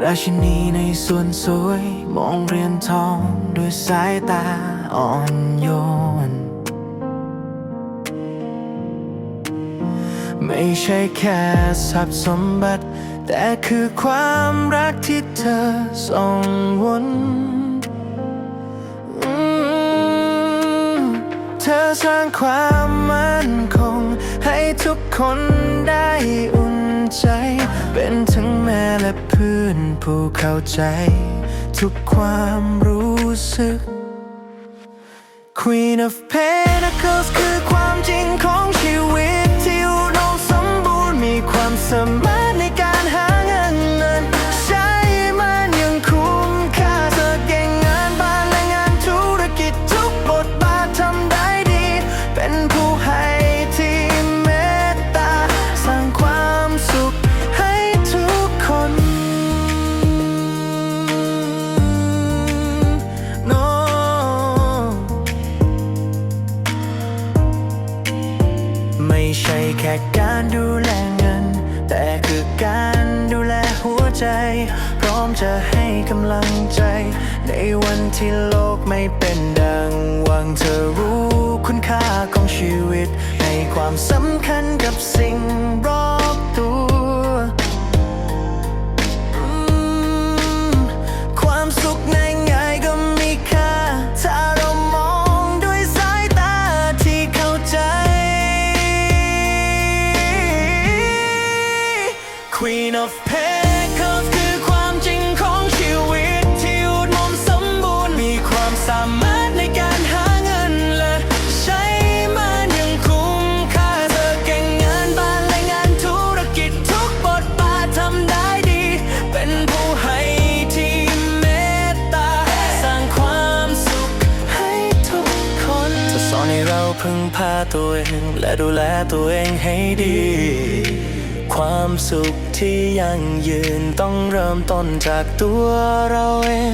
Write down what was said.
ราชินีในส่วนสวย มองเรียนทองด้วยสายตาอ่อนโยน ไม่ใช่แค่ทรัพย์สมบัติ แต่คือความรักที่เธอส่งวนเธอสร้างความมั่นคง ให้ทุกคนได้ ม่และเพื่อนผู้เข้าใจ ทุกความรู้สึก Queen of Pentacles คือความจริงของชีวิต ที่อุดมสมบูรณ์มีความสามารถในการหาเงินเงินใช้มันยังคุ้มค่าเธอเก่งงานบ้านและงานธุรกิจทุกบทบาททำได้ดี เป็นผู้ให้ ใช่แค่การดูแลเงิน แต่คือการดูแลหัวใจ พร้อมจะให้กำลังใจ ในวันที่โลกไม่เป็นดังหวังเธอรู้คุณค่าของชีวิต ให้ความสำคัญกับสิ่ง Queen of Pentacles คือความจริงของชีวิต ที่อุดมสมบูรณ์มีความสามารถในการหาเงินและใช้มันอยังคุ้มค่าเธอเก่งงานบ้านและงานธุรกิจทุกบทบาททำได้ดี เป็นผู้ให้ที่เมตตา สร้างความสุขให้ทุกคนจะสอนให้เราพึ่งพาตัวเอง และดูแลตัวเองให้ดี ความสุขที่ยั่งยืนต้องเริ่มต้นจากตัวเราเอง